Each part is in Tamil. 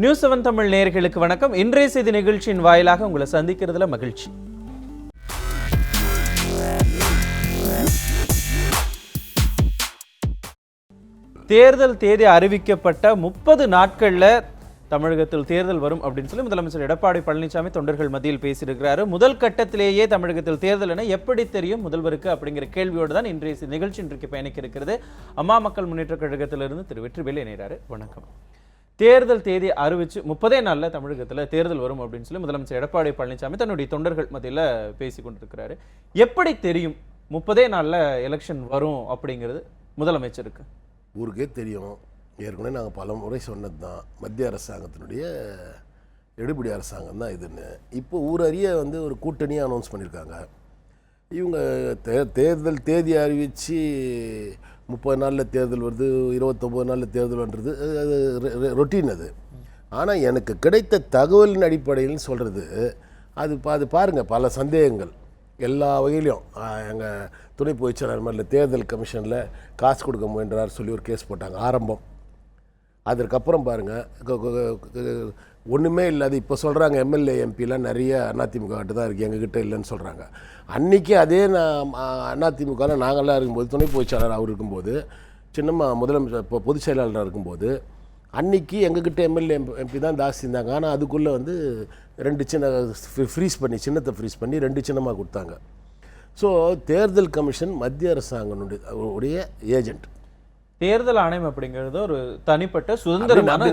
நியூஸ் செவன் தமிழ் நேயர்களுக்கு வணக்கம். இன்றைய செய்தி நிகழ்ச்சியின் வாயிலாக உங்களை சந்திக்கிறதுல மகிழ்ச்சி. தேர்தல் தேதி அறிவிக்கப்பட்ட முப்பது நாட்களில் தமிழகத்தில் தேர்தல் வரும் அப்படின்னு சொல்லி முதலமைச்சர் எடப்பாடி பழனிசாமி தொண்டர்கள் மத்தியில் பேசியிருக்கிறாரு. முதல் கட்டத்திலேயே தமிழகத்தில் தேர்தல் என எப்படி தெரியும் முதல்வருக்கு அப்படிங்கிற கேள்வியோடு தான் இன்றைய நிகழ்ச்சி இன்றைக்கு பயணிக்க இருக்கிறது. அம்மா மக்கள் முன்னேற்ற கழகத்திலிருந்து திரு வெற்றிவேல் இணைகிறாரு. வணக்கம். தேர்தல் தேதி அறிவிச்சு முப்பதே நாளில் தமிழகத்தில் தேர்தல் வரும் அப்படின்னு சொல்லி முதலமைச்சர் எடப்பாடி பழனிசாமி தன்னுடைய தொண்டர்கள் மத்தியில் பேசி கொண்டிருக்கிறாரு. எப்படி தெரியும் முப்பதே நாளில் எலெக்ஷன் வரும் அப்படிங்கிறது முதலமைச்சருக்கு? ஊருக்கே தெரியும். ஏற்கனவே நாங்கள் பல முறை சொன்னது தான் மத்திய அரசாங்கத்தினுடைய எடுபிடி அரசாங்கம் தான் இதுன்னு. இப்போ ஊரறிய வந்து ஒரு கூட்டணியை அனௌன்ஸ் பண்ணியிருக்காங்க இவங்க தே தேர்தல் தேதி அறிவித்து முப்பது நாளில் தேர்தல் வருது இருபத்தொம்போது நாளில் தேர்தல் வருது. அது ரொட்டீன் அது. ஆனால் எனக்கு கிடைத்த தகவலின் அடிப்படையில் சொல்கிறது அது பா- அது பாருங்கள் பல சந்தேகங்கள். எல்லா வகையிலையும் எங்கள் துணை பொதுச்செயலாளர் மாதிரில தேர்தல் கமிஷனில் காசு கொடுக்க முயன்றார் சொல்லி ஒரு கேஸ் போட்டாங்க ஆரம்பம். அதற்கப்புறம் பாருங்கள் ஒன்றுமே இல்லாது இப்போ சொல்கிறாங்க எம்எல்ஏ எம்பிலாம் நிறைய அதிமுக கிட்ட தான் இருக்குது எங்ககிட்ட இல்லைன்னு சொல்கிறாங்க அன்றைக்கி அதே நான் அதிமுகவில் நாங்களாம் இருக்கும்போது துணை பொதுச்செயலாளர் அவர் இருக்கும்போது சின்னம்மா முதலமைச்சர் இப்போ பொதுச் செயலாளராக இருக்கும்போது அன்றைக்கி எங்ககிட்ட எம்எல்ஏ எம்பி தான் ஜாஸ்தி இருந்தாங்க. ஆனால் அதுக்குள்ளே வந்து ரெண்டு சின்ன ஃப்ரீஸ் பண்ணி சின்னத்தை ஃப்ரீஸ் பண்ணி ரெண்டு சின்னமாக கொடுத்தாங்க. ஸோ தேர்தல் கமிஷன் மத்திய அரசாங்கனுடைய உடைய ஏஜென்ட். தேர்தல் ஆணையம் அப்படிங்கிறது ஒரு தனிப்பட்ட சுதந்திரமான.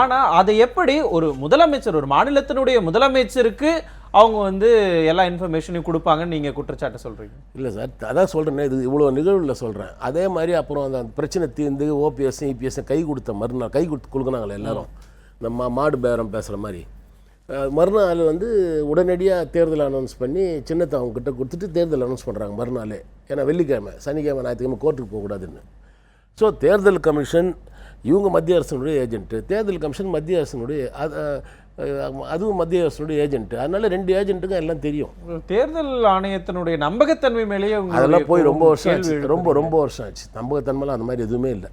ஆனா அதை எப்படி ஒரு முதலமைச்சர் ஒரு மாநிலத்தினுடைய முதலமைச்சருக்கு அவங்க வந்து எல்லா இன்ஃபர்மேஷனையும் கொடுப்பாங்கன்னு நீங்க குற்றச்சாட்டு சொல்றீங்க? இல்லை சார் அதான் சொல்கிறேனே இது இவ்வளோ நிகழ்வில் சொல்கிறேன் அதே மாதிரி அப்புறம் அந்த பிரச்சனை தீர்ந்து ஓபிஎஸ் இபிஎஸ் கை கொடுத்த மறுநாள் கை கொடுத்து கொடுக்குனாங்களே எல்லாரும். இந்த மா மாடு பேரம் பேசுகிற மாதிரி. மறுநாள் வந்து உடனடியாக தேர்தல் அனௌன்ஸ் பண்ணி சின்னத்தை அவங்க கிட்ட கொடுத்துட்டு தேர்தல் அனௌன்ஸ் பண்ணுறாங்க மறுநாளே. ஏன்னா வெள்ளிக்கிழமை சனிக்கிழமை ஞாயிற்றுக்கிழமை கோர்ட்டுக்கு போகக்கூடாதுன்னு. ஸோ தேர்தல் கமிஷன் இவங்க மத்திய அரசினுடைய ஏஜென்ட்டு தேர்தல் கமிஷன் மத்திய அரசினுடைய அதுவும் மத்திய அரசினுடைய ஏஜென்ட்டு அதனால ரெண்டு ஏஜென்ட்டுக்கும் எல்லாம் தெரியும். தேர்தல் ஆணையத்தினுடைய நம்பகத்தன்மை மேலேயே அதெல்லாம் போய் ரொம்ப வருஷம் ஆச்சு. ரொம்ப ரொம்ப வருஷம் ஆச்சு. நம்பகத்தன்மைலாம் அந்த மாதிரி எதுவுமே இல்லை.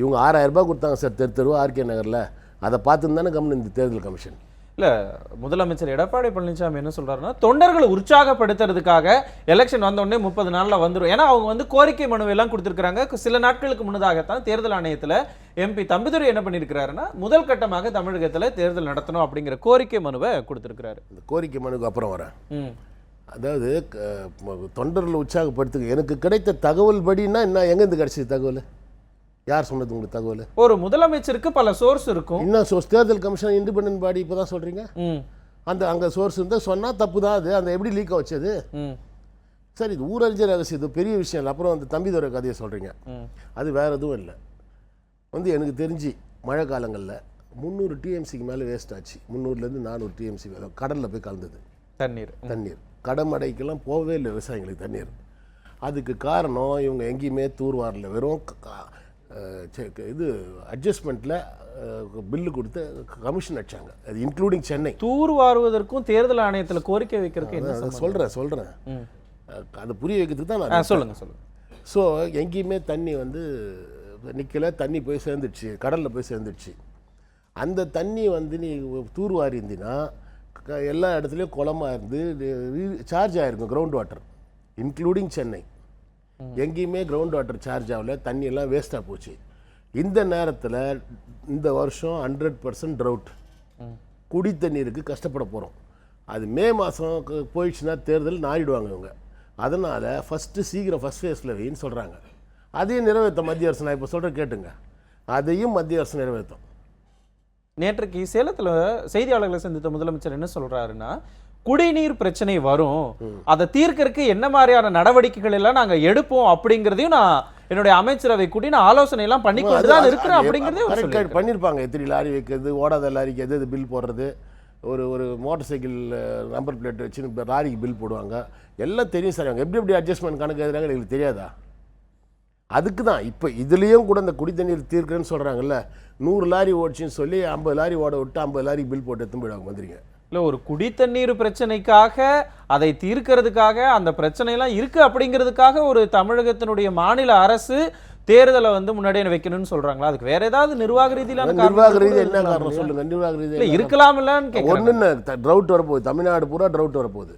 இவங்க ஆறாயிரம் ரூபாய் கொடுத்தாங்க சார் தெரு தெருவா ஆர்கே நகரில். அதை பார்த்துன்னு தானே கம்முன்னு இந்த தேர்தல் கமிஷன் இல்ல முதலமைச்சர் எடப்பாடி பழனிசாமி என்ன சொல்றாருன்னா தொண்டர்களை உற்சாகப்படுத்துறதுக்காக எலெக்ஷன் வந்த உடனே முப்பது நாள்ல வந்துரும். ஏன்னா அவங்க வந்து கோரிக்கை மனு எல்லாம் கொடுத்திருக்காங்க சில நாட்களுக்கு முன்னதாகத்தான் தேர்தல் ஆணையத்துல எம்பி தம்பிதுரை என்ன பண்ணியிருக்கிறாருன்னா முதல் கட்டமாக தமிழகத்துல தேர்தல் நடத்தணும் அப்படிங்கிற கோரிக்கை மனுவை கொடுத்திருக்கிறாரு. இந்த கோரிக்கை மனுக்கு அப்புறம் வரேன். அதாவது தொண்டர்களை உற்சாகப்படுத்துங்க. எனக்கு கிடைத்த தகவல் படின்னா என்ன எங்கேருந்து கிடைச்சது தகவல்? யார் சொன்னது உங்களுக்கு தகவல்? ஒரு முதலமைச்சருக்கு பல சோர்ஸ் இருக்கும். என்ன சோர்ஸ் தேர்தல் கமிஷன் இண்டிபெண்டன்ட் பாடி இப்போ தான் சொல்கிறீங்க அந்த அங்கே சோர்ஸ் இருந்தால் சொன்னால் தப்பு தான் அது. அந்த எப்படி லீக் வச்சது? சரி இது ஊரறிஞ்ச ரகசியம் இது பெரிய விஷயம் இல்லை. அப்புறம் அந்த தம்பிதுரை கதையை சொல்கிறீங்க அது வேறு எதுவும் இல்லை. வந்து எனக்கு தெரிஞ்சு மழை காலங்களில் முந்நூறு டிஎம்சிக்கு மேலே வேஸ்ட் ஆச்சு. முந்நூறுலேருந்து நானூறு டிஎம்சி கடலில் போய் கலந்தது. தண்ணீர். தண்ணீர். கடமடைக்கெல்லாம் போகவே இல்லை விவசாயிங்களுக்கு தண்ணீர். அதுக்கு காரணம் இவங்க எங்கேயுமே தூர்வாரல. வெறும் இது அட்ஜஸ்ட்மெண்ட்டில் பில்லு கொடுத்து கமிஷன் அடிச்சாங்க. அது இன்க்ளூடிங் சென்னை. தூர் வாருவதற்கும் தேர்தல் ஆணையத்துல கோரிக்கை வைக்கிறதுக்கு என்ன? சொல்கிறேன் சொல்கிறேன். அதை புரிய வைக்கிறதுக்கு தான் நான் சொல்லுங்க சொல்லுங்க. ஸோ எங்கேயுமே தண்ணி வந்து நிற்கல தண்ணி போய் சேர்ந்துடுச்சு கடலில் போய் சேர்ந்துடுச்சு. அந்த தண்ணி வந்து நீ தூர்வாரி இருந்தினா எல்லா இடத்துலையும் குளமாக இருந்து சார்ஜ் ஆகிருக்கும் கிரவுண்ட் வாட்டர் இன்க்ளூடிங் சென்னை. எங்கேயுமே கிரவுண்ட் வாட்டர் சார்ஜ் ஆகல தண்ணி எல்லாம் வேஸ்ட்டாக போச்சு. இந்த நேரத்தில் இந்த வருஷம் ஹண்ட்ரட் பர்சன்ட் ட்ரவுட் குடி தண்ணீருக்கு கஷ்டப்பட போகிறோம் அது மே மாதம் போயிடுச்சுன்னா தேர்தல் நாடிடுவாங்க இவங்க. அதனால் ஃபஸ்ட்டு சீக்கிரம் ஃபஸ்ட் ஃபேஸில் வைன்னு சொல்கிறாங்க அதையும் நிறைவேற்ற மத்திய அரசு நான் இப்போ சொல்கிற கேட்டுங்க. அதையும் மத்திய அரசு நிறைவேற்றும் நேற்றைக்கு சேலத்துல செய்தியாளர்களை சந்தித்த முதலமைச்சர் என்ன சொல்றாருன்னா குடிநீர் பிரச்சனை வரும். அதை தீர்க்கறதுக்கு என்ன மாதிரியான நடவடிக்கைகள் எல்லாம் நாங்க எடுப்போம் அப்படிங்கறதையும் நான் என்னுடைய அமைச்சரவை கூட்டி நான் ஆலோசனை எல்லாம் பண்ணி கொண்டு தான் இருக்கிறேன் அப்படிங்கறதே. பண்ணியிருப்பாங்க. எத்தனை லாரி வைக்கிறது ஓடாத லாரிக்கு எது எது பில் போடுறது ஒரு ஒரு மோட்டார் சைக்கிள் நம்பர் பிளேட் வச்சு லாரிக்கு பில் போடுவாங்க. எல்லாம் தெரியும் சார் அவங்க எப்படி எப்படி அட்ஜஸ்ட்மெண்ட் கணக்கு எழுதுறாங்க எங்களுக்கு தெரியாதா? அதுக்கு தான் இப்போ இதுலேயும் கூட இந்த குடி தண்ணீர் தீர்க்கிறேன்னு சொல்கிறாங்கல்ல நூறு லாரி ஓடிச்சுன்னு சொல்லி ஐம்பது லாரி ஓட விட்டு ஐம்பது லாரிக்கு பில் போட்டு எடுத்து போயிடுவாங்க வந்துருங்க இல்ல ஒரு குடி தண்ணீர் பிரச்சனைக்காக அதை தீர்க்கிறதுக்காக அந்த பிரச்சனை எல்லாம் இருக்கு அப்படிங்கிறதுக்காக ஒரு தமிழகத்தினுடைய மாநில அரசு தேர்தலை வந்து முன்னாடியே வைக்கணும்னு சொல்றாங்களா? அதுக்கு வேற ஏதாவது நிர்வாக ரீதியிலான நிர்வாக ரீதி என்ன இருக்கலாம் காரணம்? சொல்லுங்க. நிர்வாக ரீதி இல்ல என்ன இருக்கலாம்லன்னு கேக்குறேன் ஒன்று ட்ரவுட் வரப்போகுது. தமிழ்நாடு பூரா ட்ரவுட் வரப்போகுது.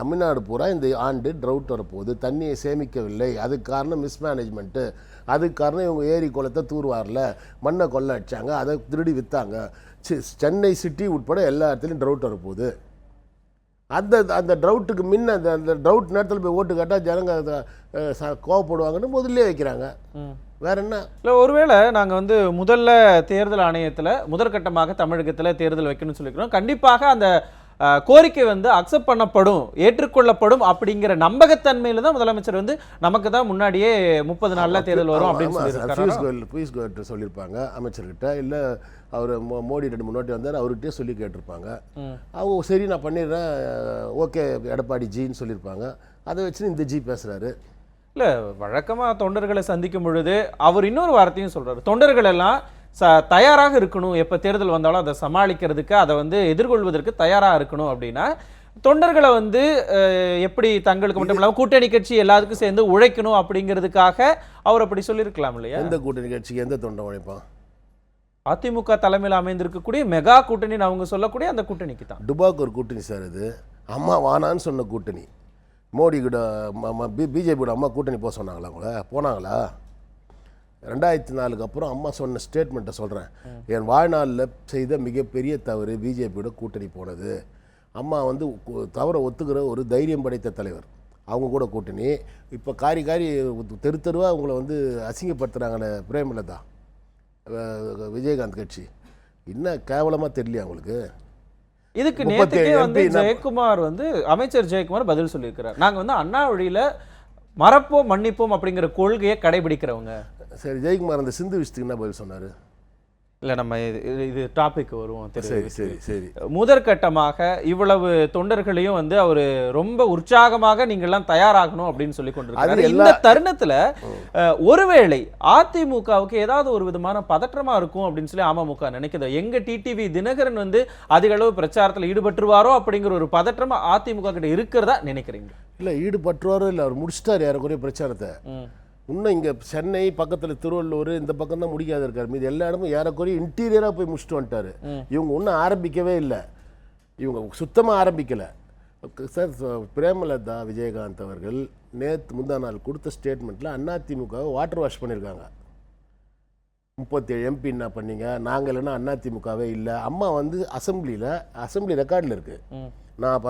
தமிழ்நாடு பூரா இந்த ஆண்டு ட்ரவுட் வரப்போகுது. தண்ணியை சேமிக்கவில்லை. அதுக்கு காரணம் மிஸ்மேனேஜ்மெண்ட்டு அதுக்கு காரணம் இவங்க ஏரி குளத்தை தூர்வாரல. மண்ணை கொள்ள அடிச்சாங்க. அதை திருடி விற்றாங்க சென்னை சிட்டி உட்பட எல்லா இடத்துலையும் ட்ரவுட் வரப்போகுது அந்த அந்த ட்ரவுட்டுக்கு முன்ன அந்த அந்த ட்ரவுட் நேரத்தில் போய் ஓட்டு கேட்டால் ஜனங்க கோவப்படுவாங்கன்னு முதல்ல வைக்கிறாங்க. வேற என்ன இல்ல ஒருவேளை நாங்க வந்து முதல்ல தேர்தல் ஆணையத்துல முதற்கட்டமாக தமிழகத்துல தேர்தல் வைக்கணும்னு சொல்லிக்கிறோம் கண்டிப்பாக அந்த கோரிக்கை வந்து அக்செப்ட் பண்ணப்படும் ஏற்றுக்கொள்ளப்படும் அப்படிங்கிற நம்பகத்தன்மையில தான் முதலமைச்சர் வந்து நமக்கு தான் முன்னாடியே முப்பது நாள்ல தேர்தல் வரும் அப்படின்னு கோயல்கிட்ட சொல்லியிருப்பாங்க அமைச்சர்கிட்ட இல்லை அவர் மோடி ரெண்டு முன்னாடி வந்தார் அவர்கிட்டயே சொல்லி கேட்டிருப்பாங்க. ம். அவங்க சரி நான் பண்ணிடுறேன். ஓகே எடப்பாடி ஜின்னு சொல்லியிருப்பாங்க. அதை வச்சு இந்த ஜி பேசுகிறாரு இல்ல வழக்கமா தொண்டர்களை சந்திக்கும் பொழுது அவர் இன்னொரு வார்த்தையும் சொல்றாரு. தொண்டர்கள் எல்லாம் ச தயாராக இருக்கணும். எப்ப தேர்தல் வந்தாலும் அதை சமாளிக்கிறதுக்கு அதை வந்து எதிர்கொள்வதற்கு தயாரா இருக்கணும் அப்படின்னா தொண்டர்களை வந்து எப்படி தங்களுக்கு மட்டும் இல்லாம கூட்டணி கட்சி எல்லாத்துக்கும் சேர்ந்து உழைக்கணும் அப்படிங்கிறதுக்காக அவர் அப்படி சொல்லியிருக்கலாம் இல்லையா? எந்த கூட்டணி கட்சிக்கு எந்த தொண்டை உழைப்பான்? அதிமுக தலைமையில் அமைந்திருக்கக்கூடிய மெகா கூட்டணின்னு அவங்க சொல்லக்கூடிய அந்த கூட்டணிக்கு தான். டுபாக் ஒரு கூட்டணி சார் இது அம்மா வானான்னு சொன்ன கூட்டணி. மோடி கூட பிஜேபியோட அம்மா கூட்டணி போக சொன்னாங்களா உங்களை? போனாங்களா? ரெண்டாயிரத்தி நாலுக்கு அப்புறம் அம்மா சொன்ன ஸ்டேட்மெண்ட்டை சொல்கிறேன் என் வாழ்நாளில் செய்த மிகப்பெரிய தவறு பிஜேபியோட கூட்டணி போனது. அம்மா வந்து தவறை ஒத்துக்கிற ஒரு தைரியம் படைத்த தலைவர். அவங்க கூட கூட்டணி. இப்போ காரி காரி தெரு தெருவாக அவங்கள வந்து அசிங்கப்படுத்துகிறாங்களே பிரேமலதா. விஜயகாந்த் கட்சி. என்ன கேவலமாக தெரியலையா அவங்களுக்கு இதுக்கு நேற்றுக்கே வந்து ஜெயக்குமார் வந்து அமைச்சர் ஜெயக்குமார் பதில் சொல்லியிருக்கிறார். நாங்க வந்து அண்ணா வழியில மறப்போம் மன்னிப்போம் அப்படிங்கிற கொள்கையை கடைபிடிக்கிறவங்க. சரி ஜெயக்குமார் அந்த சிந்து விஷயத்துக்கு என்ன பதில் சொன்னார்? இல்ல நம்ம இது- இது- டாபிக் வருவோம் சரி சரி சரி. முதற்கட்டமாக இவ்வளவு தொண்டர்களையும் வந்து அவர் ரொம்ப உற்சாகமாக நீங்கள்லாம் தயாராகணும் அப்படின்னு சொல்லி கொண்டிருக்காரு இந்த தருணத்துல ஒருவேளை அதிமுகவுக்கு ஏதாவது ஒரு விதமான பதற்றமா இருக்கும் அப்படின்னு சொல்லி அமமுக நினைக்குது? எங்க டிடிவி தினகரன் வந்து அதிக அளவு பிரச்சாரத்துல ஈடுபட்டுருவாரோ அப்படிங்கிற ஒரு பதற்றமா அதிமுக கிட்ட இருக்கிறதா நினைக்கிறீங்க? இல்லை ஈடுபட்டுருவாரோ இல்லை அவர் முடிச்சிட்டார் ஏறக்குறைய பிரச்சாரத்தை. இன்னும் இங்கே சென்னை பக்கத்தில் திருவள்ளூர் இந்த பக்கம் தான் முடிக்காத இருக்கார். மீது எல்லா இடமும் ஏறக்குறைய இன்டீரியராக போய் முடிச்சுட்டு வந்துட்டாரு. இவங்க இன்னும் ஆரம்பிக்கவே இல்லை. இவங்க சுத்தமாக ஆரம்பிக்கலை. சார் பிரேமலதா விஜயகாந்த் அவர்கள் நேற்று முந்தா நாள் கொடுத்த ஸ்டேட்மெண்ட்டில் அதிமுகவை வாட்டர் வாஷ் பண்ணியிருக்காங்க முப்பத்தேழு எம்பி என்ன பண்ணீங்க? நாங்கள் இல்லைன்னா அதிமுகவே இல்லை. அம்மா வந்து அசெம்பிளியில் அசெம்பிளி ரெக்கார்டில் இருக்குது. நான்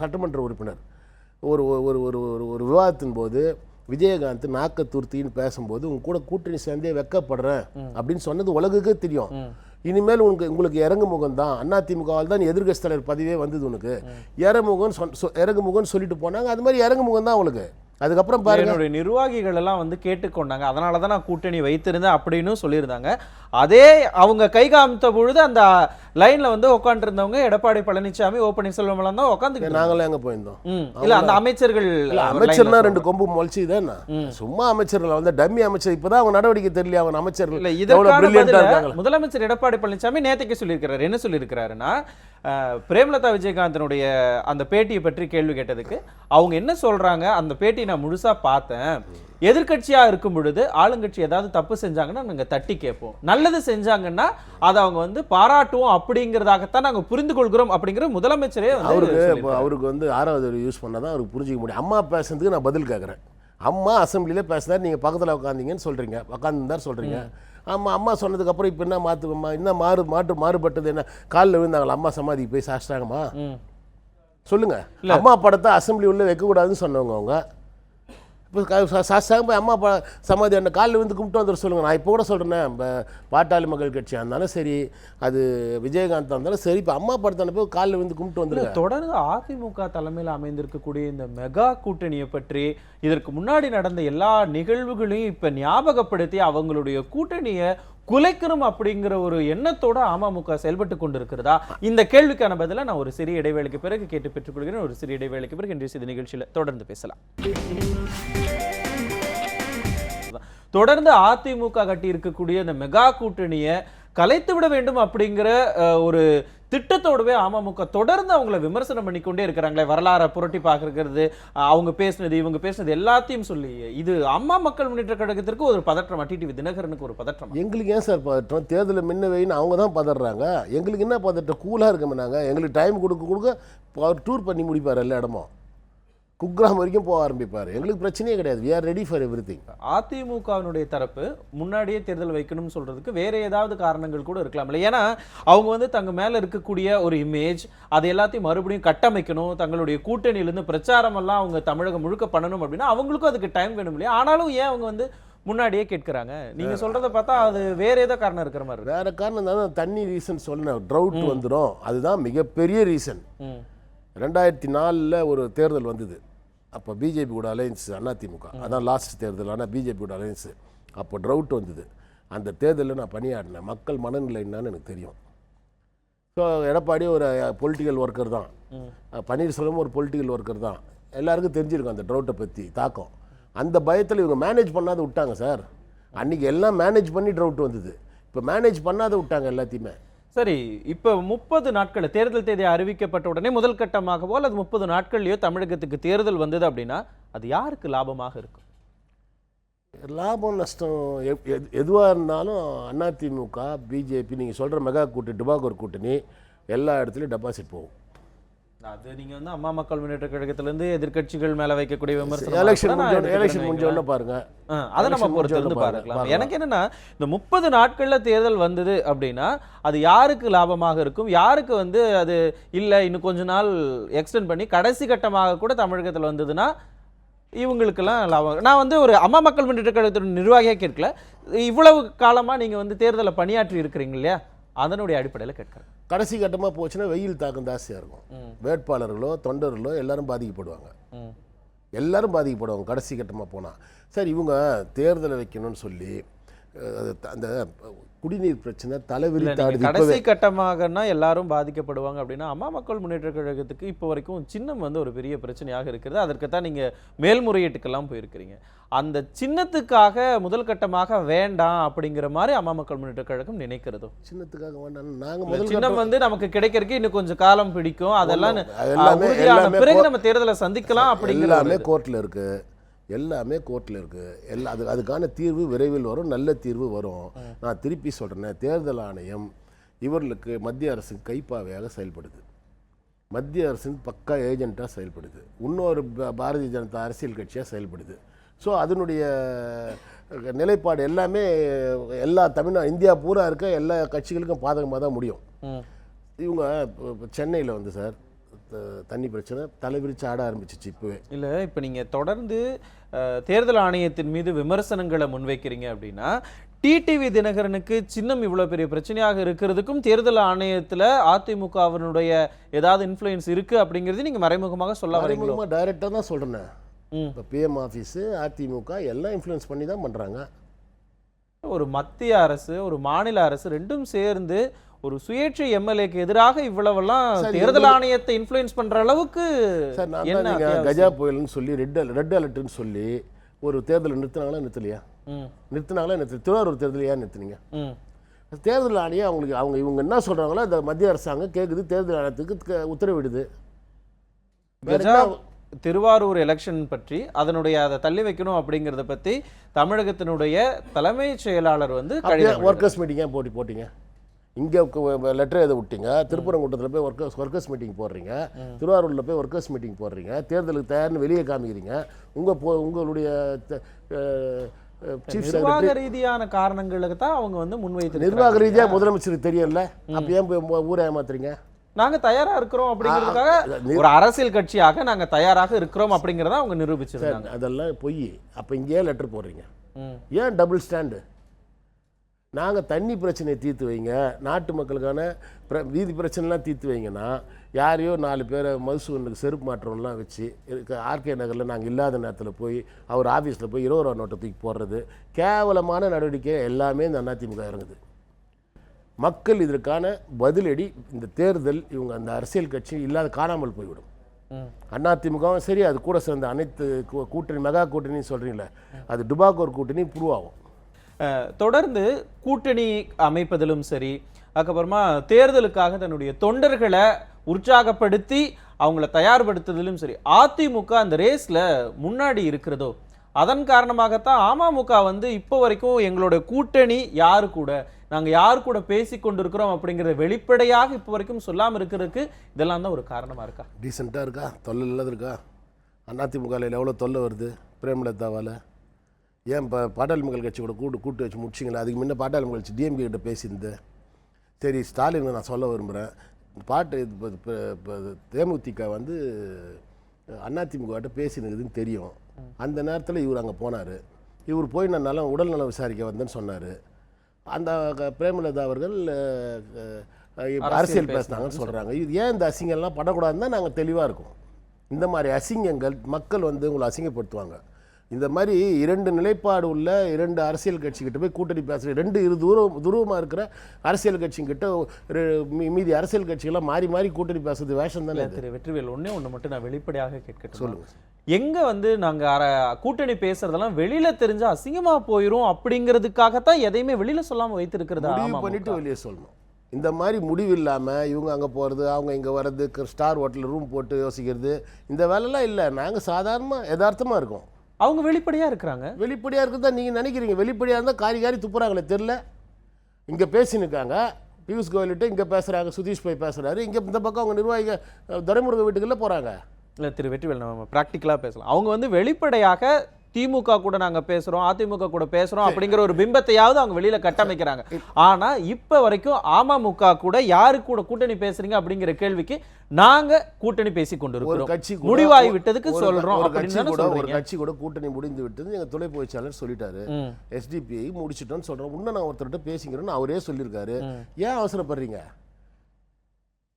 சட்டமன்ற உறுப்பினர். ஒரு ஒரு ஒரு ஒரு ஒரு ஒரு விவாதத்தின் போது விஜயகாந்த் நாக்க துருத்தின்னு பேசும்போது உங்க கூட கூட்டணி சேர்ந்தே வெக்கப்படுறேன் அப்படின்னு சொன்னது உலகுக்கே தெரியும். இனிமேல் உனக்கு உங்களுக்கு இறங்குமுகம் தான். அதிமுகவால் தான் எதிர்கட்சி தலைவர் பதவியே வந்தது உனக்கு. இறங்குமுகன் சொல் சொ- இறங்குமுகன்னு சொல்லிட்டு போனாங்க. அது மாதிரி இறங்குமுகம் தான் உங்களுக்கு அதுக்கப்புறம் பாருங்க. என்னுடைய நிர்வாகிகள் எல்லாம் வந்து கேட்டுக்கொண்டாங்க. அதனால தான் நான் கூட்டணி வைத்திருந்தேன் அப்படின்னு சொல்லியிருந்தாங்க. அதே அவங்க கை காமித்த பொழுது அந்த லைன்ல வந்து உட்காந்துருந்தவங்க எடப்பாடி பழனிசாமி ஓ பன்னீர்செல்வம் எல்லாம் தான் உட்காந்து நாங்களே எங்க போயிருந்தோம்? இல்ல அந்த அமைச்சர்கள் அமைச்சர்னா ரெண்டு கொம்பு முளைச்சி தானே சும்மா அமைச்சர்கள் வந்து டம்மி அமைச்சர் இப்பதான் அவங்க நடவடிக்கை தெரியல அவங்க அமைச்சர்கள் இல்ல இதற்கான முதலமைச்சர் எடப்பாடி பழனிசாமி நேத்துக்கு சொல்லியிருக்கிறாரு. என்ன சொல்லியிருக்கிறாருன்னா பிரேமலதா விஜயகாந்தனுடைய அந்த பேட்டியை பற்றி கேள்வி கேட்டதுக்கு அவங்க என்ன சொல்றாங்க? அந்த பேட்டியை நான் முழுசா பார்த்தேன். எதிர்க்கட்சியா இருக்கும் பொழுது ஆளுங்கட்சி ஏதாவது தப்பு செஞ்சாங்கன்னா நாங்க தட்டி கேட்போம். நல்லது செஞ்சாங்கன்னா அதை அவங்க வந்து பாராட்டுவோம் அப்படிங்கிறதாகத்தான் நாங்க புரிந்து கொள்கிறோம் அப்படிங்கிற முதலமைச்சரே அவருக்கு. அவருக்கு வந்து ஆறாவது யூஸ் பண்ணால் தான் அவருக்கு புரிஞ்சிக்க முடியும். அம்மா பேசுனதுக்கு நான் பதில் கேட்குறேன் அம்மா அசெம்பிளியில் பேசினார் நீங்கள் பக்கத்தில் உட்காந்தீங்கன்னு சொல்கிறீங்க உட்காந்துருந்தார் சொல்கிறீங்க ஆமாம் அம்மா சொன்னதுக்கப்புறம் இப்போ என்ன மாற்று என்ன மாறு மாற்று மாறுபட்டது என்ன? காலில் விழுந்தாங்களா? அம்மா சமாதிக்கு போய் சாச்சிட்டாங்கம்மா. சொல்லுங்கள் அம்மா படத்தை அசெம்பிளி உள்ளே வைக்கக்கூடாதுன்னு சொன்னவங்க அவங்க. இப்போ சாஸ்தாங்க போய் அம்மா பா சமாதி அந்த காலில் வந்து கும்பிட்டு வந்துட சொல்லுங்கள் நான் இப்போ கூட சொல்கிறேன் பாட்டாளி மக்கள் கட்சியாக இருந்தாலும் சரி அது விஜயகாந்த் இருந்தாலும் சரி இப்போ அம்மா படத்தை போய் காலில் வந்து கும்பிட்டு இல்ல, வந்துருங்க. தொடர்ந்து அதிமுக தலைமையில் அமைந்திருக்கக்கூடிய இந்த மெகா கூட்டணியை பற்றி இதற்கு முன்னாடி நடந்த எல்லா நிகழ்வுகளையும் இப்ப ஞாபகப்படுத்தி அவங்களுடைய கூட்டணியை குலைக்கணும் அப்படிங்கிற ஒரு எண்ணத்தோட அமமுக செயல்பட்டு கொண்டிருக்கிறதா? இந்த கேள்விக்கான பதிலை நான் ஒரு சிறிய இடைவேளைக்கு பிறகு கேட்டு பெற்றுக்கொள்கிறேன். ஒரு சிறிய இடைவேளைக்கு பிறகு இன்றைய செய்தி நிகழ்ச்சியில் தொடர்ந்து பேசலாம். தொடர்ந்து அதிமுக கட்டி இருக்கக்கூடிய இந்த மெகா கூட்டணியை கலைத்து விட வேண்டும் அப்படிங்கிற ஒரு திட்டத்தோடவே அமமுக தொடர்ந்து அவங்கள விமர்சனம் பண்ணிக்கொண்டே இருக்கிறாங்களே வரலாறை புரட்டி பார்க்கறது அவங்க பேசுனது இவங்க பேசுனது எல்லாத்தையும் சொல்லி இது அம்மா மக்கள் முன்னேற்ற கழகத்திற்கு ஒரு பதற்றமா டிடிவி தினகரனுக்கு ஒரு பதற்றம். எங்களுக்கு ஏன் சார் பதற்றம் தேர்தலில் முன்ன வைன்னு அவங்க தான் பதறாங்க. எங்களுக்கு என்ன பதற்றம்? கூலாக இருக்கோம் நாங்கள் எங்களுக்கு டைம் கொடுக்க கொடுக்க டூர் பண்ணி முடிப்பார் எல்லா இடமும். குக்கிராம் வரைக்கும் போக ஆரம்பிப்பார். எங்களுக்கு பிரச்சனையே கிடையாது. We are ready for everything அதிமுகவினுடைய தரப்பு முன்னாடியே தேர்தல் வைக்கணும்னு சொல்றதுக்கு வேற ஏதாவது காரணங்கள் கூட இருக்கலாம்ல ஏன்னா அவங்க வந்து தங்க மேல இருக்கக்கூடிய ஒரு இமேஜ் அது எல்லாத்தையும் மறுபடியும் கட்டமைக்கணும் தங்களுடைய கூட்டணியிலிருந்து பிரச்சாரம் எல்லாம் அவங்க தமிழகம் முழுக்க பண்ணணும் அப்படின்னா அவங்களுக்கும் அதுக்கு டைம் வேணும் இல்லையா? ஆனாலும் ஏன் அவங்க வந்து முன்னாடியே கேட்கறாங்க? நீங்க சொல்றத பார்த்தா அது வேற ஏதோ காரணம் இருக்கிற மாதிரி வேற காரணம் தான் தண்ணி ரீசன் சொன்னேன். ட்ரவுட் வந்துடும் அதுதான் மிகப்பெரிய ரீசன். ரெண்டாயிரத்தி நாலில் ஒரு தேர்தல் வந்தது. அப்போ பிஜேபி கூட அலையன்ஸ் அதிமுக அதான் லாஸ்ட் தேர்தல் ஆனால் பிஜேபி கூட அலையன்ஸ் அப்போ ட்ரவுட் வந்தது. அந்த தேர்தலில் நான் பணியாடினேன் மக்கள் மனநிலை என்னன்னு எனக்கு தெரியும். ஸோ எடப்பாடி ஒரு பொலிட்டிக்கல் ஒர்க்கர் தான். பன்னீர்செல்வம் ஒரு பொலிட்டிக்கல் ஒர்க்கர் தான். எல்லாருக்கும் தெரிஞ்சிருக்கும் அந்த ட்ரவுட்டை பற்றி தாக்கம். அந்த பயத்தில் இவங்க மேனேஜ் பண்ணாத விட்டாங்க சார் அன்றைக்கி எல்லாம் மேனேஜ் பண்ணி ட்ரவுட் வந்தது. இப்போ மேனேஜ் பண்ணாத விட்டாங்க எல்லாத்தையுமே. சரி இப்போ முப்பது நாட்கள் தேர்தல் தேதி அறிவிக்கப்பட்ட உடனே முதல் கட்டமாகவோ அல்லது முப்பது நாட்கள்லையோ தமிழகத்துக்கு தேர்தல் வந்தது அப்படின்னா அது யாருக்கு லாபமாக இருக்கும்? லாபம் நஷ்டம் எதுவாக இருந்தாலும் அதிமுக பிஜேபி நீங்கள் சொல்கிற மெகா கூட்டணி டுபாகோர் கூட்டணி எல்லா இடத்துலையும் டெபாசிட் போகும். அது நீங்க வந்து அம்மா மக்கள் முன்னேற்ற கழகத்துல இருந்து எதிர்க்கட்சிகள் மேல வைக்கக்கூடிய விமர்சனம் எலெக்ஷன் எலெக்ஷன் முடிஞ்ச பாருங்க. அதை நம்ம பொறுத்து இருந்து பார்க்கலாம். எனக்கு என்னன்னா இந்த முப்பது நாட்கள்ல தேர்தல் வந்தது அப்படின்னா அது யாருக்கு லாபமாக இருக்கும்? யாருக்கு வந்து அது இல்ல இன்னும் கொஞ்ச நாள் எக்ஸ்டெண்ட் பண்ணி கடைசி கட்டமாக கூட தமிழகத்துல வந்ததுன்னா இவங்களுக்கெல்லாம் லாபம். நான் வந்து ஒரு அம்மா மக்கள் முன்னேற்ற கழகத்தோட நிர்வாகியா கேட்கல. இவ்வளவு காலமா நீங்க வந்து தேர்தலை பணியாற்றி இருக்கிறீங்க இல்லையா? அதனுடைய அடிப்படையில கேட்கிறேன். கடைசி கட்டமாக போச்சுன்னா வெயில் தாக்கம் ஜாஸ்தியாக இருக்கும். வேட்பாளர்களோ தொண்டர்களோ எல்லாரும் பாதிக்கப்படுவாங்க. எல்லாரும் பாதிக்கப்படுவாங்க கடைசி கட்டமாக போனால் சார் இவங்க தேர்தலை வைக்கணும்னு சொல்லி அந்த குடிநீர் பிரச்சனை இப்போவே கடைசி கட்டமாகனா எல்லாரும் பாதிக்கப்படுவாங்க அப்படின்னா அம்மா மக்கள் முன்னேற்ற கழகத்துக்கு இப்போ வரைக்கும் சின்னம் வந்து ஒரு பெரிய பிரச்சனையாக இருக்கிறது. அதற்கு தான் நீங்க மேல்முறையீட்டுக்கெல்லாம் போயிருக்கிறீங்க. அந்த சின்னத்துக்காக முதல் கட்டமாக வேண்டாம் அப்படிங்கிற மாதிரி அம்மா மக்கள் முன்னேற்ற கழகம் நினைக்கிறதோ? சின்னத்துக்காக வேண்டாம் நாங்கள் முதல் சின்னம் வந்து நமக்கு கிடைக்கிறதுக்கு இன்னும் கொஞ்சம் காலம் பிடிக்கும். அதெல்லாம் பிறகு நம்ம தேர்தலை சந்திக்கலாம் அப்படிங்கிற கோர்ட்டில் இருக்கு. எல்லாமே கோர்ட்டில் இருக்கு. எல்லா அது அதுக்கான தீர்வு விரைவில் வரும் நல்ல தீர்வு வரும். நான் திருப்பி சொல்கிறேன் தேர்தல் ஆணையம் இவர்களுக்கு மத்திய அரசின் கைப்பாவையாக செயல்படுது. மத்திய அரசின் பக்கா ஏஜென்ட்டாக செயல்படுது. இன்னொரு பாரதிய ஜனதா அரசியல் கட்சியாக செயல்படுது. ஸோ அதனுடைய நிலைப்பாடு எல்லாமே எல்லா தமிழ்நா இந்தியா பூரா இருக்க எல்லா கட்சிகளுக்கும் பாதகமாக தான் முடியும். இவங்க சென்னையில் வந்து சார் தண்ணி பிரச்சனை. தலைவிரிச்சு ஆட ஆரம்பிச்சிச்சு இப்போவே. இல்ல இப்ப நீங்க தொடர்ந்து தேர்தல் ஆணையத்தின் மீது விமர்சனங்களை முன்வைக்கிறீங்க அப்படின்னா டிடிவி தினகரனுக்கு சின்னம் இவ்வளவு பெரிய பிரச்சனையாக இருக்கிறதுக்கும் தேர்தல் ஆணையத்துல அதிமுகவினுடைய ஏதாவது இன்ஃப்ளூயன்ஸ் இருக்கு அப்படிங்கிறது நீங்க மறைமுகமாக சொல்ல வரீங்களோ? டைரெக்டாக தான் சொல்கிறேன் ம். இப்போ பிஎம் ஆஃபீஸு அதிமுக எல்லாம் இன்ஃப்ளூயன்ஸ் பண்ணி தான் பண்ணுறாங்க ஒரு மத்திய அரசு ஒரு மாநில அரசு ரெண்டும் சேர்ந்து ஒரு சுயேட்சை எம்எல்ஏக்கு எதிராக இவ்வளவெல்லாம் தேர்தல் ஆணையத்தை இன்ஃப்ளூயன்ஸ் பண்ற அளவுக்கு சார் நான்? கஜா புயல்னு சொல்லி ரெட் ரெட் அலர்ட்னு சொல்லி ஒரு தேர்தலை நிறுத்தினாங்களா நிறுத்தலையா? நிறுத்தினாங்களா நிறுத்த திருவாரூர் தேர்தல் ஏன் நிறுத்துனீங்க. தேர்தல் ஆணையம் அவங்களுக்கு அவங்க இவங்க என்ன சொல்கிறாங்களோ இந்த மத்திய அரசாங்கம் கேட்குது தேர்தல் ஆணையத்துக்கு உத்தரவிடுது. திருவாரூர் எலெக்ஷன் பற்றி அதனுடைய அதை தள்ளி வைக்கணும் அப்படிங்கறத பத்தி தமிழகத்தினுடைய தலைமைச் செயலாளர் வந்து ஒர்க்கர்ஸ் மீட்டிங் ஏன் போட்டி போட்டீங்க? இங்கே லெட்டர் எழுத விட்டீங்க. திருப்பரங்குன்றத்தில் போய் ஒர்க்கர்ஸ் ஒர்க்கர்ஸ் மீட்டிங் போடுறீங்க. திருவாரூரில் போய் ஒர்க்கர்ஸ் மீட்டிங் போடுறீங்க. தேர்தலுக்கு தயார்னு வெளியே காமிக்கிறீங்க. உங்கள் போ உங்களுடைய நிர்வாக ரீதியான காரணங்களுக்கு தான் அவங்க வந்து முன்வைத்து நிர்வாக ரீதியாக முதலமைச்சருக்கு தெரியல அப்போ ஏன் ஊரை ஏமாத்துறீங்க? நாங்க தயாரா இருக்கிறோம் அப்படிங்கிறதுக்காக ஒரு அரசியல் கட்சியாக நாங்க தயாராக இருக்கிறோம் அப்படிங்கறத அவங்க நிரூபிச்சிருந்தாங்க. அதெல்லாம் பொய். அப்போ இங்கே ஏன் லெட்டர் போடுறீங்க. ஏன் டபுள் ஸ்டாண்டு நாங்கள் தண்ணி பிரச்சனையை தீர்த்து வைங்க. நாட்டு மக்களுக்கான பிர வீதி பிரச்சனைலாம் தீர்த்து வைங்கன்னா யாரையோ நாலு பேரை மதுசூனுக்கு செருப்பு மாற்றம்லாம் வச்சு இருக்க ஆர்கே நகரில் நாங்கள் இல்லாத நேரத்தில் போய் அவர் ஆஃபீஸில் போய் இருபது ரூபா நோட்டை தூக்கி போடுறது கேவலமான நடவடிக்கை எல்லாமே இந்த அதிமுக இறங்குது. மக்கள் இதற்கான பதிலடி இந்த தேர்தல் இவங்க அந்த அரசியல் கட்சி இல்லாத காணாமல் போய்விடும். அதிமுகவும் சரி அது கூட சேர்ந்த அனைத்து கூட்டணி மெகா கூட்டணின்னு சொல்கிறீங்களே அது டுபாக்கோர் கூட்டணி புருவாகும். தொடர்ந்து கூட்டணி அமைப்பதிலும் சரி அதுக்கப்புறமா தேர்தலுக்காக தன்னுடைய தொண்டர்களை உற்சாகப்படுத்தி அவங்கள தயார்படுத்துதலும் சரி அதிமுக அந்த ரேஸில் முன்னாடி இருக்கிறதோ அதன் காரணமாகத்தான் அமமுக வந்து இப்போ வரைக்கும் எங்களோட கூட்டணி யாரு கூட நாங்கள் யார் கூட பேசி கொண்டிருக்கிறோம் அப்படிங்கிறத வெளிப்படையாக இப்போ வரைக்கும் சொல்லாமல் இருக்கிறதுக்கு இதெல்லாம் தான் ஒரு காரணமாக இருக்கா? டீசெண்டாக இருக்கா? தொல்லை இல்லாத இருக்கா? அதிமுகவில் எவ்வளோ தொல்லை வருது? பிரேமலதாவால். ஏன் இப்போ பாட்டாளி மக்கள் கட்சி கூட கூட்டு கூட்டு வச்சு முடிச்சிங்களா? அதுக்கு முன்ன பாட்டாளி மக்கள் கட்சி டிஎம்கே கிட்ட பேசியிருந்தேன். சரி ஸ்டாலின் நான் சொல்ல விரும்புகிறேன் பாட்டு இப்ப- தேமுதிக வந்து அதிமுக கிட்ட பேசினுக்குதுன்னு தெரியும். அந்த நேரத்தில் இவர் அங்கே போனார். இவர் போய் நான் நலம் உடல்நலம் விசாரிக்க வந்தேன்னு சொன்னார். அந்த பிரேமலதா அவர்கள் அரசியல் பேசினாங்கன்னு சொல்கிறாங்க இது ஏன் இந்த அசிங்கம்லாம் படக்கூடாதுன்னு தான் நாங்கள் தெளிவாக இருக்கோம். இந்த மாதிரி அசிங்கங்கள் மக்கள் வந்து உங்களை அசிங்கப்படுத்துவாங்க. இந்த மாதிரி இரண்டு நிலைப்பாடு உள்ள இரண்டு அரசியல் கட்சிக்கிட்ட போய் கூட்டணி பேசுகிற ரெண்டு இரு தூரம் துருவமாக இருக்கிற அரசியல் கட்சிங்கிட்ட மீதி அரசியல் கட்சிகள்லாம் மாறி மாறி கூட்டணி பேசுறது வேஷம் தானே திரு வெற்றிவேல் ஒண்ணே ஒண்ணு மட்டும் நான் வெளிப்படையாக கேட்கட்டும்? சொல்லுங்க. எங்க வந்து நாங்க அர- கூட்டணி பேசுறதெல்லாம் வெளியில தெரிஞ்சா அசிங்கமா போயிரும் அப்படிங்கிறதுக்காகத்தான் எதையுமே வெளியில சொல்லாம வைத்திருக்கிறதா? பண்ணிட்டு வெளியே சொல்லணும். இந்த மாதிரி முடிவு இல்லாமல் இவங்க அங்கே போகிறது அவங்க இங்கே வர்றது ஸ்டார் ஹோட்டலில் ரூம் போட்டு யோசிக்கிறது இந்த வேலைலாம் இல்லை. நாங்கள் சாதாரணமாக யதார்த்தமாக இருக்கோம். அவங்க வெளிப்படையா இருக்கிறாங்க. வெளிப்படையாக இருக்கிறதா நீங்கள் நினைக்கிறீங்க? வெளிப்படையாக இருந்தால் காரி காரி துப்புறாங்களே தெரில. இங்கே பேசினுக்காங்க. பியூஷ் கோயல்கிட்ட இங்கே பேசுகிறாங்க சுதீஷ் போய் பேசுகிறாரு இங்கே இந்த பக்கம் அவங்க நிர்வாகிக அஹ், துரைமுருகன் வீட்டுக்குள்ளே போகிறாங்க இல்ல திரு வெற்றிவேல் நம்ம பிராக்டிக்கலா பேசலாம். அவங்க வந்து வெளிப்படையாக திமுக கூட நாங்க பேசுறோம் அதிமுக கூட பேசுறோம் அப்படிங்கிற ஒரு பிம்பத்தையாவது அவங்க வெளியில கட்டமைக்கிறாங்க. ஆனா இப்ப வரைக்கும் அமமுக கூட யாரு கூட கூட்டணி பேசுறீங்க அப்படிங்கிற கேள்விக்கு நாங்க கூட்டணி பேசி ஒரு கொண்டிருக்கிறோம். கட்சி கூட- முடிவாகி விட்டதுக்கு சொல்றோம் ஒரு கட்சி கூட கூட்டணி முடிந்து விட்டது. எங்கள் துணை பொதுச்செயலாளர் சொல்லிட்டாரு. எஸ்டிபிஐ முடிச்சிட்டோன்னு சொல்கிறோம் இன்னும் நான் ஒருத்தர்கிட்ட பேசிக்கிறேன்னு அவரே சொல்லியிருக்காரு. ஏன் அவசரப்படுறீங்க?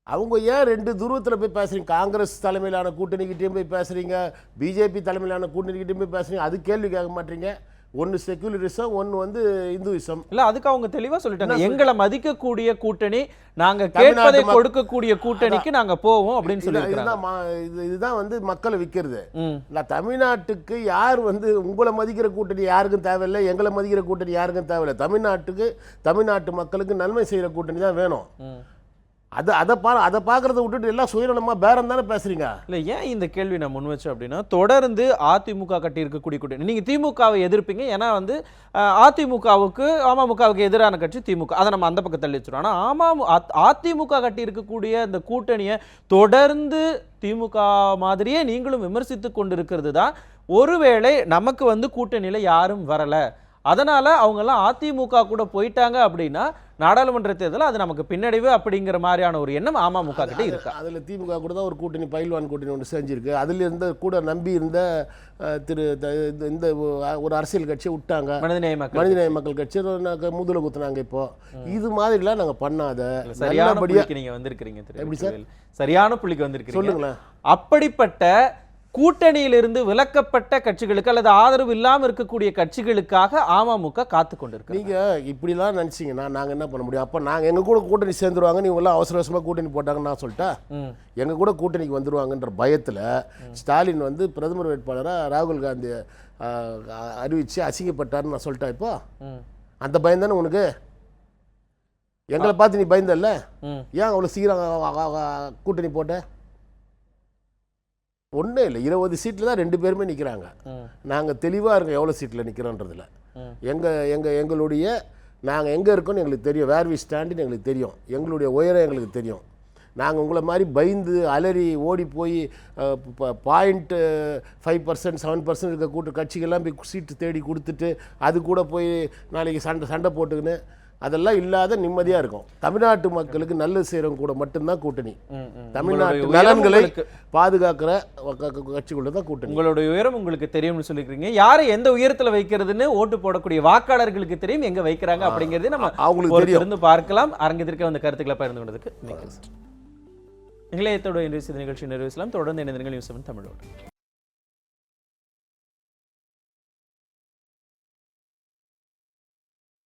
அவங்க ஏன் ரெண்டு துருவத்தில் போய் பேசுறீங்க? காங்கிரஸ் தலைமையிலான கூட்டணிக்கிட்டேயும் போய் பேசுறீங்க. பிஜேபி தலைமையிலான கூட்டணிக்கிட்டேயும் போய் பேசுறீங்க. அது கேள்வி கேட்க மாட்டீங்க. ஒன்று செக்குலரிசம் ஒன்று வந்து இந்துவிசம் இல்ல அதுக்கு அவங்க தெளிவா சொல்லிட்டாங்க. எங்களை மதிக்கக்கூடிய கூட்டணி நாங்க தமிழ்நாட்டு கேட்பதை கொடுக்கக்கூடிய கூட்டணிக்கு நாங்க போவோம் அப்படின்னு சொல்லி இதுதான் இது- இதுதான் வந்து மக்களை விற்கிறது இல்லை தமிழ்நாட்டுக்கு யார் வந்து உங்களை மதிக்கிற கூட்டணி யாருக்கும் தேவையில்லை எங்களை மதிக்கிற கூட்டணி யாருக்கும் தேவையில்லை. தமிழ்நாட்டுக்கு தமிழ்நாட்டு மக்களுக்கு நன்மை செய்கிற கூட்டணி தான் வேணும். அது அதை பா அதை பார்க்குறத விட்டுட்டு எல்லாம் சுயநலமாக பேரம் தானே பேசுகிறீங்க இல்லை ஏன் இந்த கேள்வி நான் முன் வச்சேன் அப்படின்னா தொடர்ந்து அதிமுக கட்டி இருக்கக்கூடிய கூட்டணி. நீங்கள் திமுகவை எதிர்ப்பீங்க ஏன்னா வந்து அதிமுகவுக்கு அமமுகவுக்கு எதிரான கட்சி திமுக. அதை நம்ம அந்த பக்கம் தள்ளி வச்சிடும் ஆனால் அமமு அ- அதிமுக கட்டி இருக்கக்கூடிய இந்த கூட்டணியை தொடர்ந்து திமுக மாதிரியே நீங்களும் விமர்சித்து கொண்டு இருக்கிறது தான். ஒருவேளை நமக்கு வந்து கூட்டணியில் யாரும் வரலை. அதனால் அவங்கெல்லாம் அதிமுக கூட போயிட்டாங்க அப்படின்னா நாடாளுமன்ற தேர்தல் அது நமக்கு பின்னடைவு அப்படிங்கிற மாதிரியான ஒரு எண்ணம் அமமுக கிட்ட இருக்கா? அதில் திமுக கூட தான் ஒரு கூட்டணி பயில்வான் கூட்டணி ஒன்று செஞ்சிருக்கு. அதில் இருந்த கூட நம்பி இருந்த திரு இந்த- ஒரு அரசியல் கட்சியை விட்டாங்க. மனிதநேய மக்கள் மனிதநேய மக்கள் கட்சி. முதல குத்துனாங்க இப்போ. இது மாதிரிலாம் நாங்கள் பண்ணாத. சரியான நல்லபடியா புள்ளிக்கு நீங்க வந்திருக்கிறீங்க திரு எப்படி சார்? சரியான புள்ளிக்கு வந்திருக்கிறீங்க. சொல்லுங்களேன். அப்படிப்பட்ட கூட்டணியிலிருந்து விலக்கப்பட்ட கட்சிகளுக்கு அல்லது ஆதரவு இல்லாம இருக்கக்கூடிய கட்சிகளுக்காக அமமுக காத்து கொண்டிருக்கு நீங்கள் இப்படிலாம் நினச்சிங்கன்னா நாங்கள் என்ன பண்ண முடியும்? அப்போ நாங்கள் எங்கள் கூட கூட்டணி சேர்ந்துருவாங்க எல்லாம் அவசர அவசரமாக கூட்டணி போட்டாங்கன்னு நான் சொல்லிட்டேன். எங்கள் கூட கூட்டணிக்கு வந்துருவாங்கன்ற பயத்தில் ஸ்டாலின் வந்து பிரதமர் வேட்பாளராக ராகுல் காந்தி அறிவித்து அசிங்கப்பட்டாருன்னு நான் சொல்லிட்டேன் இப்போ. அந்த பயம் தானே உனக்கு? எங்களை பார்த்து நீ பயந்தல்ல. ஏன் அவ்வளோ சீக்கிரம் கூட்டணி போட்ட? ஒன்றும் இல்லை. இருபது சீட்டில் தான் ரெண்டு பேருமே நிற்கிறாங்க. நாங்கள் தெளிவாக இருக்கோம் எவ்வளோ சீட்டில் நிற்கிறோன்றதுல. எங்கள் எங்கள் எங்களுடைய நாங்கள் எங்கே இருக்கோம்னு எங்களுக்கு தெரியும். வேர் வி ஸ்டாண்டுன்னு எங்களுக்கு தெரியும். எங்களுடைய உயரம் எங்களுக்கு தெரியும். நாங்கள் உங்களை மாதிரி பயந்து அலறி ஓடி போய் point five percent seven percent இருக்க கூட்டு கட்சிகள்லாம் போய் சீட்டு தேடி கொடுத்துட்டு அது கூட போய் நாளைக்கு சண்டை சண்டை போட்டுக்கின்னு அதெல்லாம் இல்லாத நிம்மதியாக இருக்கும். தமிழ்நாட்டு மக்களுக்கு நல்லது செய்கிறவங்க கூட மட்டும்தான் கூட்டணி. தமிழ்நாட்டு நலன்களை பாதுகாக்கிற கட்சிக்குள்ள தான் கூட்டணி. உங்களுடைய உயரம் உங்களுக்கு தெரியும்னு சொல்லிக்கிறீங்க. யாரை எந்த உயரத்துல வைக்கிறதுன்னு ஓட்டு போடக்கூடிய வாக்காளர்களுக்கு தெரியும் எங்க வைக்கிறாங்க அப்படிங்கிறது நம்ம அவங்களுக்கு தெரியும். இருந்து பார்க்கலாம். அரங்கத்திற்கு வந்த கருத்துக்களை பகிர்ந்து கொண்டதுக்கு. இளையத்தோட இன்றைய நிகழ்ச்சி நிறைவேற்றலாம் தொடர்ந்து இணைந்திருங்கள் நியூஸ் செவன் தமிழோடு.